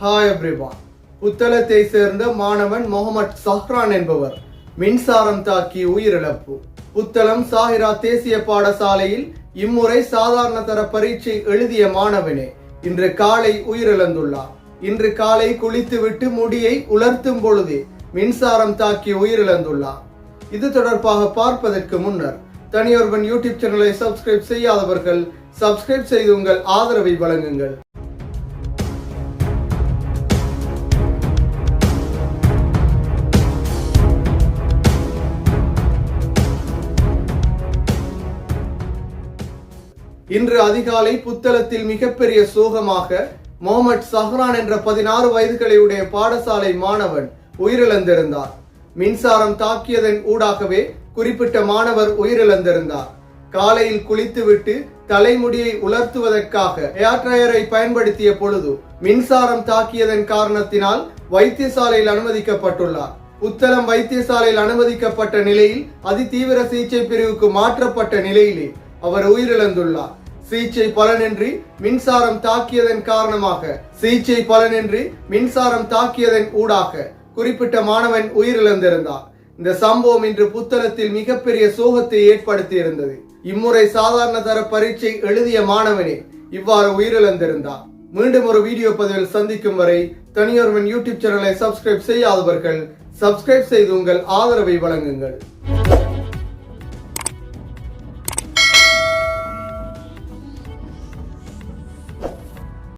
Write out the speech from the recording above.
Hi everyone புத்தளத்தை சேர்ந்த மாணவன் முகமது சஹ்ரான் என்பவர். மின்சாரம் தாக்கி உயிரிழப்பு. புத்தளம் சாஹிரா தேசிய பாடசாலையில் இம்முறை சாதாரண தர பரீட்சை எழுதிய மாணவனே இன்று காலை உயிரிழந்துள்ளார். இன்று காலை குளித்துவிட்டு முடியை உலர்த்தும் பொழுதே மின்சாரம் தாக்கி உயிரிழந்துள்ளார். இது தொடர்பாக பார்ப்பதற்கு முன்னர் தனியொருவன் யூடியூப் சேனலை சப்ஸ்கிரைப் செய்யாதவர்கள் சப்ஸ்கிரைப் செய்து உங்கள் ஆதரவை வழங்குங்கள். இன்று அதிகாலை புத்தளத்தில் மிகப்பெரிய சோகமாக மொஹமட் சஹ்ரான் என்ற பதினாறு வயதுகளையுடைய பாடசாலை மாணவன் உயிரிழந்திருந்தார். மின்சாரம் தாக்கியதன் ஊடாகவே குறிப்பிட்ட மாணவர் உயிரிழந்திருந்தார். காலையில் குளித்துவிட்டு தலைமுடியை உலர்த்துவதற்காக ஏர் ட்ரையரை பயன்படுத்திய பொழுது மின்சாரம் தாக்கியதன் காரணத்தினால் வைத்தியசாலையில் அனுமதிக்கப்பட்டுள்ளார். புத்தளம் வைத்தியசாலையில் அனுமதிக்கப்பட்ட நிலையில் அதிதீவிர சிகிச்சை பிரிவுக்கு மாற்றப்பட்ட நிலையிலே அவர் உயிரிழந்துள்ளார். சிகிச்சை பலனின்றி மின்சாரம் தாக்கியதன் காரணமாக சிகிச்சை பலனின்றி மின்சாரம் தாக்கியதன் ஊடாக குறிப்பிட்ட மாணவன் உயிரிழந்திருந்தார். இந்த சம்பவம் இன்று புத்தளத்தில் மிகப்பெரிய சோகத்தை ஏற்படுத்தி இருந்தது இம்முறை சாதாரண தர பரீட்சை எழுதிய மாணவனே இவ்வாறு உயிரிழந்திருந்தார். மீண்டும் ஒரு வீடியோ பதிவில் சந்திக்கும் வரை தனியொருவன் யூடியூப் சேனலை சப்ஸ்கிரைப் செய்யாதவர்கள் சப்ஸ்கிரைப் செய்து உங்கள் ஆதரவை வழங்குங்கள்.